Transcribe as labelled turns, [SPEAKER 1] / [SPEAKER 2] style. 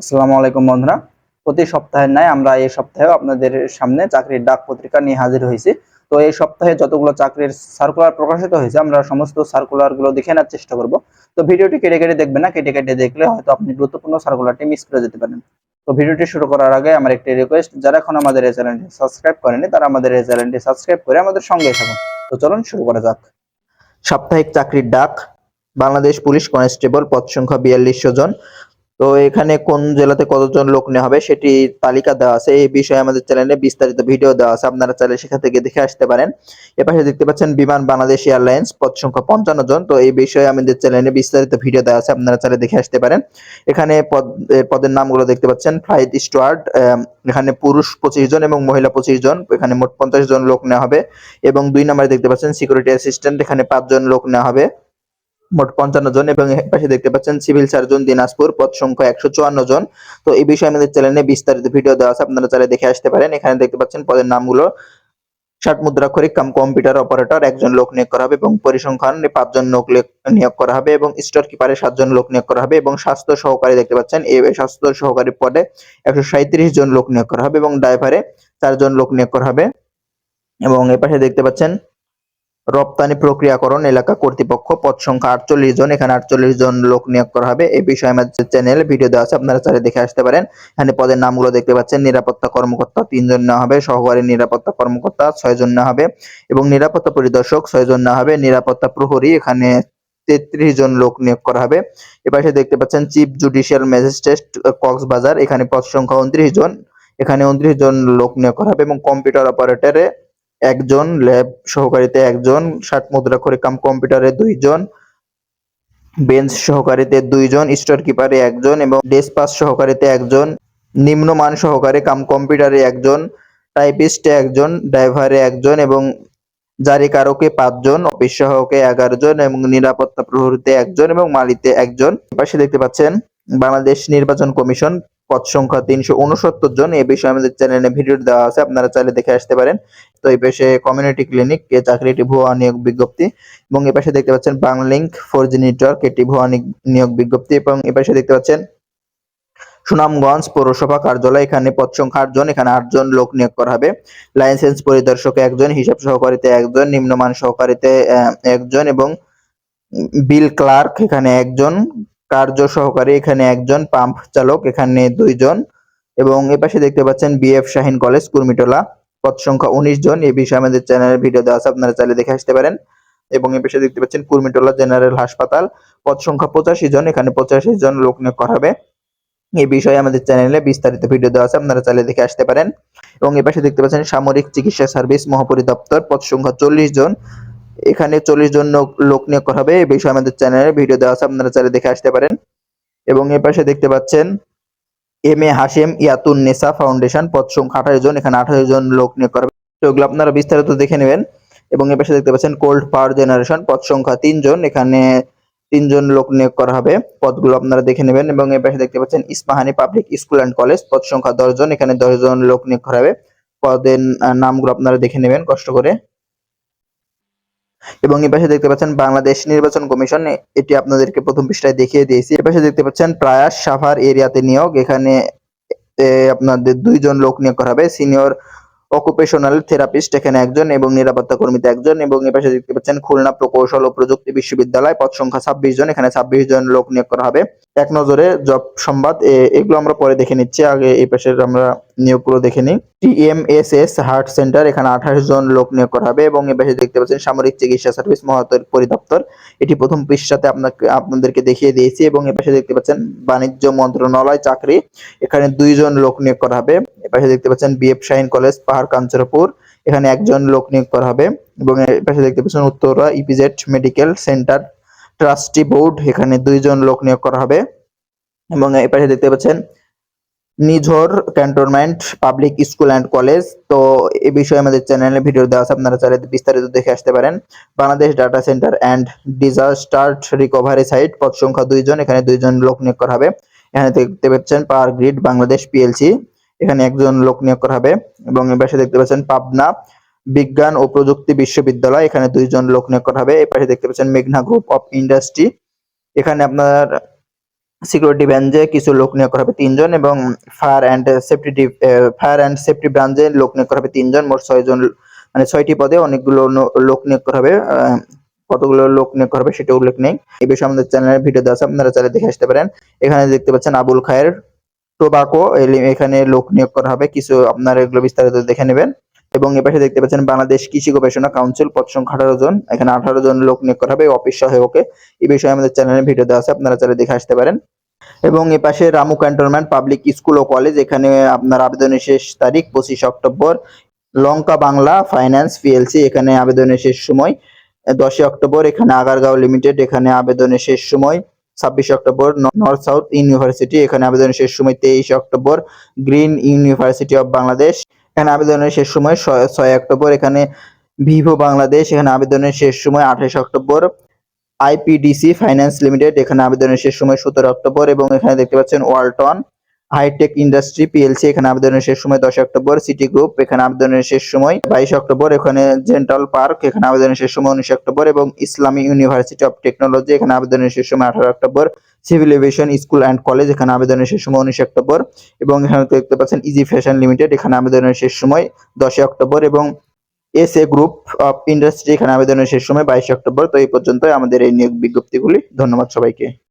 [SPEAKER 1] আসসালামু আলাইকুম বন্ধুরা। প্রতি সপ্তাহের ন্যায় আমরা এই সপ্তাহেও আপনাদের সামনে চাকরির ডাক পত্রিকা নিয়ে হাজির হয়েছি। তো এই সপ্তাহে যতগুলো চাকরির সার্কুলার প্রকাশিত হয়েছে, আমরা সমস্ত সার্কুলারগুলো দেখে নেওয়ার চেষ্টা করব। তো ভিডিওটি কেটে কেটে দেখবেন না, কেটে কেটে দেখলে হয়তো আপনি গুরুত্বপূর্ণ সার্কুলারটি মিস করে যেতে পারেন। তো ভিডিওটি শুরু করার আগে আমার একটি রিকোয়েস্ট যারা এখন আমাদের এই চ্যানেলটি সাবস্ক্রাইব করেনি তারা আমাদের এই চ্যানেলটি সাবস্ক্রাইব করে আমাদের সঙ্গে থাকুন। তো চলুন শুরু করা যাক। সাপ্তাহিক চাকরির ডাক, বাংলাদেশ পুলিশ কনস্টেবল, পদ সংখ্যা বিয়াল্লিশশো জন। তো এখানে কোন জেলাতে কতজন লোক নেওয়া হবে সেটি তালিকা দেওয়া আছে। এই বিষয়ে আমাদের চ্যানেলে বিস্তারিত ভিডিও দেওয়া আছে। আপনারা চাইলে সেখান থেকে দেখে আসতে পারেন। এপাশে দেখতে পাচ্ছেন বিমান বাংলাদেশ এয়ারলাইন্স পদ সংখ্যা পঞ্চান্ন জন। তো এই বিষয়ে আমাদের চ্যানেলে বিস্তারিত ভিডিও দেওয়া আছে। আপনারা চাইলে দেখে আসতে পারেন। এখানে পদ পদের নামগুলো দেখতে পাচ্ছেন। ফ্লাইট স্টুয়ার্ড এখানে পুরুষ পঁচিশ জন এবং মহিলা পঁচিশ জন। এখানে মোট পঞ্চাশ জন লোক নেওয়া হবে। এবং দুই নম্বরে দেখতে পাচ্ছেন সিকিউরিটি অ্যাসিস্ট্যান্ট এখানে পাঁচজন লোক নেওয়া হবে। মোট পঞ্চান্ন জন এবং পাশে দেখতে পাচ্ছেন সিভিল সার্জন দিনাজপুর, পদ সংখ্যা একশো চুয়ান্ন জন। তো এই বিষয়ে আমাদের চ্যানেলে বিস্তারিত ভিডিও দেওয়া আছে, আপনারা চাইলে দেখে আসতে পারেন। এখানে দেখতে পাচ্ছেন পদের নামগুলো। ষাট মুদ্রাক্ষরিক কাম কম্পিউটার অপারেটর একজন লোক নিয়োগ করা হবে এবং পরিসংখ্যান, পাঁচজন লোক নিয়োগ করা হবে এবং স্টোর কিপারে সাতজন লোক নিয়োগ করা হবে এবং স্বাস্থ্য সহকারী দেখতে পাচ্ছেন এই স্বাস্থ্য সহকারী পদে একশো সাঁত্রিশ জন লোক নিয়োগ করা হবে এবং ড্রাইভারে চারজন লোক নিয়োগ করা হবে। এবং এপাশে দেখতে পাচ্ছেন রপ্তানি প্রক্রিয়াকরণ এলাকা কর্তৃপক্ষ পদ সংখ্যা আটচল্লিশ জন, এখানে আটচল্লিশ জন লোক নিয়োগ করা হবে। এই বিষয়ে আমাদের চ্যানেলে ভিডিও দেওয়া আছে, আপনারা দেখে আসতে পারেন। এখানে পদের নামগুলো দেখতে পাচ্ছেন। নিরাপত্তা কর্মকর্তা তিনজন নেওয়া হবে, সহকারী নিরাপত্তা কর্মকর্তা ছয় জন নেওয়া হবে এবং নিরাপত্তা পরিদর্শক ছয় জন নেওয়া হবে। নিরাপত্তা প্রহরী এখানে তেত্রিশ জন লোক নিয়োগ করা হবে। এপাশে দেখতে পাচ্ছেন চিফ জুডিশিয়াল ম্যাজিস্ট্রেট কক্সবাজার। এখানে পদ সংখ্যা উনত্রিশ জন, এখানে উনত্রিশ জন লোক নিয়োগ করা হবে এবং কম্পিউটার অপারেটরে একজন ল্যাব সহকারীতে একজন ষাট মুদ্রা করে কাম কম্পিউটারে দুইজন, বেঞ্চ সহকারীতে দুইজন, স্টোর কিপারে একজন এবং ডেসপাস সহকারীতে একজন, নিম্নমান সহকারে কাম কম্পিউটারে একজন, টাইপিস্টে একজন, ড্রাইভারে একজন এবং জারিকারকে পাঁচজন, অফিস সহকে এগারো জন এবং নিরাপত্তা প্রহরীতে একজন এবং মালিতে একজন। পাশে দেখতে পাচ্ছেন বাংলাদেশ নির্বাচন কমিশন পদ সংখ্যা তিনশো উনসত্তর জন। এই বিষয়ে আমাদের চ্যানেলে ভিডিও দেওয়া আছে, আপনারা চাইলে দেখে আসতে পারেন। তো এই পাশে কমিউনিটি ক্লিনিক এ চাকরিটি ভুয়া নিয়োগ বিজ্ঞপ্তি। এবং এ পাশে দেখতে পাচ্ছেন বাংলিংক ফোর জি নেটওয়ার্ক এটি ভুয়া নিয়োগ বিজ্ঞপ্তি। এবং এ পাশে দেখতে পাচ্ছেন সুনামগঞ্জ পৌরসভা কার্যালয়, এখানে পদ সংখ্যা আটজন, এখানে আটজন লোক নিয়োগ করা হবে। লাইসেন্স পরিদর্শক একজন, হিসাব সহকারীতে একজন, নিম্নমান সহকারীতে একজন এবং বিল ক্লার্ক, এখানে একজন। কার্য সহকারী এখানে একজন পাম্প চালক, এখানে দুইজন। এবং এপাশে দেখতে পাচ্ছেন বিএফ শাহিন কলেজ কুর্মিটোলা। পদ সংখ্যা উনিশ জন। এ বিষয়ে আমাদের চ্যানেলের ভিডিও দেওয়া আছে, আপনারা চাইলে দেখে আসতে পারেন। এবং এ দেখতে পাচ্ছেন কুর্মিটোলা জেনারেল হাসপাতাল। পদ সংখ্যা পঁচাশি জন। এখানে পঁচাশি জন লোক নিয়োগ করা হবে। এই বিষয়ে আমাদের চ্যানেলে বিস্তারিত ভিডিও দেওয়া আছে, আপনারা চাইলে দেখে আসতে পারেন। এবং এ পাশে দেখতে পাচ্ছেন সামরিক চিকিৎসা সার্ভিস মহাপরিদপ্তর। পদ সংখ্যা চল্লিশ জন। এখানে চল্লিশ জন লোক- নিয়োগ করা হবে। এই বিষয়ে আমাদের চ্যানেলে ভিডিও দেওয়া আছে, আপনারা চাইলে দেখে আসতে পারেন। এবং এ পাশে দেখতে পাচ্ছেন M A Hashem Yatun Nesa foundation পদ সংখ্যা আঠারো জন, এখানে আঠারো জন লোক নিয়োগ করা হবে। তো এগুলো আপনারা বিস্তারিত দেখে নেবেন। এবং এ পাশে দেখতে পাচ্ছেন কোল্ড পাওয়ার জেনারেশন পদ সংখ্যা তিনজন এখানে তিনজন লোক নিয়োগ করা হবে। পদগুলো আপনারা দেখে নেবেন। এবং এ পাশে দেখতে পাচ্ছেন Ispahani public school and college পদ সংখ্যা দশজন এখানে দশ জন লোক নিয়োগ করা হবে। পদের নামগুলো আপনারা দেখে নেবেন, কষ্ট করে। এবং এই পাশে দেখতে পাচ্ছেন বাংলাদেশ নির্বাচন কমিশন। এটি আপনাদেরকে প্রথম পৃষ্ঠায় দেখিয়ে দিয়েছি। এ পাশে দেখতে পাচ্ছেন প্রায়াস সাভার এরিয়াতে নিয়োগ। এখানে আপনাদের দুইজন লোক নিয়োগ করা হবে। সিনিয়র অকুপেশনাল থেরাপিস্ট এখানে একজন এবং নিরাপত্তা কর্মীতে একজন এবং এ পাশে দেখতে পাচ্ছেন খুলনা প্রকৌশল ও প্রযুক্তি বিশ্ববিদ্যালয়। পদ সংখ্যা ছাব্বিশ জন। এখানে ছাব্বিশ জন লোক নিয়োগ করা হবে। এক নজরে জব সংবাদ এগুলো আমরা পরে দেখে নিচ্ছি। আগে এই পাশের আমরা নিয়োগগুলো দেখে নিই। টিএমএসএস হার্ট সেন্টার, এখানে আঠাশ জন লোক নিয়োগ করা হবে এবং এ পাশে দেখতে পাচ্ছেন সামরিক চিকিৎসা সার্ভিস মহাতর পরিদপ্তর। এটি প্রথম পৃষ্ঠাতে আপনাকে, আপনাদেরকে দেখিয়ে দিয়েছি এবং এ পাশে দেখতে পাচ্ছেন বাণিজ্য মন্ত্রণালয় চাকরি। এখানে দুইজন লোক নিয়োগ করা হবে। এ পাশে দেখতে পাচ্ছেন বিএফ শাহিন কলেজ, পাহাড় কাঞ্চরপুর এখানে একজন লোক নিয়োগ করা হবে এবং এ পাশে দেখতে পাচ্ছেন Uttara EPZ medical center. Trustee board এখানে দুইজন লোক নিয়োগ করা হবে। এবং এ পাশে দেখতে পাচ্ছেন Nijhor cantonment public school and college তো এই বিষয়ে আমাদের চ্যানেলে ভিডিও দেওয়া আছে, আপনারা চাইলে বিস্তারিত দেখে আসতে পারেন। Bangladesh data center and disaster recovery site পদ সংখ্যা দুইজন, এখানে দুইজন লোক নিয়োগ করা হবে। এখানে দেখতে পাচ্ছেন, পাওয়ার গ্রিড বাংলাদেশ পিএলসি এখানে একজন লোক নিয়োগ করা হবে। এবং এর পাশে দেখতে পাচ্ছেন, পাবনা বিজ্ঞান ও প্রযুক্তি বিশ্ববিদ্যালয়, এখানে দুইজন লোক নিয়োগ করা হবে পাশে দেখতে পাচ্ছেন মেঘনা গ্রুপ অফ ইন্ডাস্ট্রি এখানে আপনার সিকিউরিটি ব্রাঞ্চে কিছু লোক নিয়োগ করা হবে, তিনজন, এবং fire and safety fire and safety ব্রাঞ্চে লোক নিয়োগ করা হবে তিনজন। মোট ছয়জন মানে ছয়টি পদে অনেকগুলো লোক নিয়োগ করা হবে। কতগুলো লোক নিয়োগ করা হবে সেটা উল্লেখ নেই। এই বিষয়ে আমাদের চ্যানেলের ভিডিও দেওয়া আছে, আপনারা চাইলে দেখে আসতে পারেন। এখানে দেখতে পাচ্ছেন আবুল খায়ের টোবাকো এখানে লোক নিয়োগ করা হবে। কিছু আপনারা এগুলো বিস্তারিত দেখে নেবেন। এবং এপাশে দেখতে পাচ্ছেন বাংলাদেশ কৃষি গবেষণা কাউন্সিল, পদ সংখ্যা আঠারো জন। এখানে আঠারো জন লোক নিয়োগ করা হবে অফিস সহায়কে এই বিষয়ে আমাদের চ্যানেলে ভিডিও দেওয়া আছে, আপনারা চাইলে দেখে আসতে পারেন। এবং এ পাশে রামু ক্যান্টনমেন্ট পাবলিক স্কুল ও কলেজ, এখানে আপনার আবেদনের শেষ তারিখ পঁচিশ অক্টোবর। লঙ্কা বাংলা ফাইন্যান্স পিএলসি, এখানে আবেদনের শেষ সময় দশই অক্টোবর। এখানে আগারগাঁও লিমিটেড, এখানে আবেদনের শেষ সময় ছাব্বিশে অক্টোবর। নর্থ সাউথ ইউনিভার্সিটি, এখানে আবেদনের শেষ সময় তেইশে October. Green university of Bangladesh. এখানে আবেদনের শেষ সময় ছয় অক্টোবর, এখানে ভিভো বাংলাদেশ, এখানে আবেদনের শেষ সময় আঠাশ অক্টোবর, আইপিডিসি ফাইন্যান্স লিমিটেড, এখানে আবেদনের শেষ সময় সতেরো অক্টোবর এবং এখানে দেখতে পাচ্ছেন ওয়ালটন। হাইটেক ইন্ডাস্ট্রি পিএলসি এখানে আবেদনের শেষ সময় দশ অক্টোবর সিটি গ্রুপ এখানে আবেদনের শেষ সময় বাইশ অক্টোবর, এখানে জেন্টাল পার্ক এখানে আবেদনের শেষ সময় উনিশ অক্টোবর এবং ইসলামী ইউনিভার্সিটি অফ টেকনোলজি এখানে আবেদনের শেষ সময় আঠারো October civil aviation school and college এখানে আবেদনের শেষ সময় উনিশ অক্টোবর এবং এখানে দেখতে পাচ্ছেন ইজি ফ্যাশন লিমিটেড এখানে আবেদনের শেষ সময় দশই অক্টোবর এবং S A group of industry এখানে আবেদনের শেষ সময় বাইশে অক্টোবর। তো এই পর্যন্ত আমাদের এই নিয়োগ বিজ্ঞপ্তিগুলি। ধন্যবাদ সবাইকে।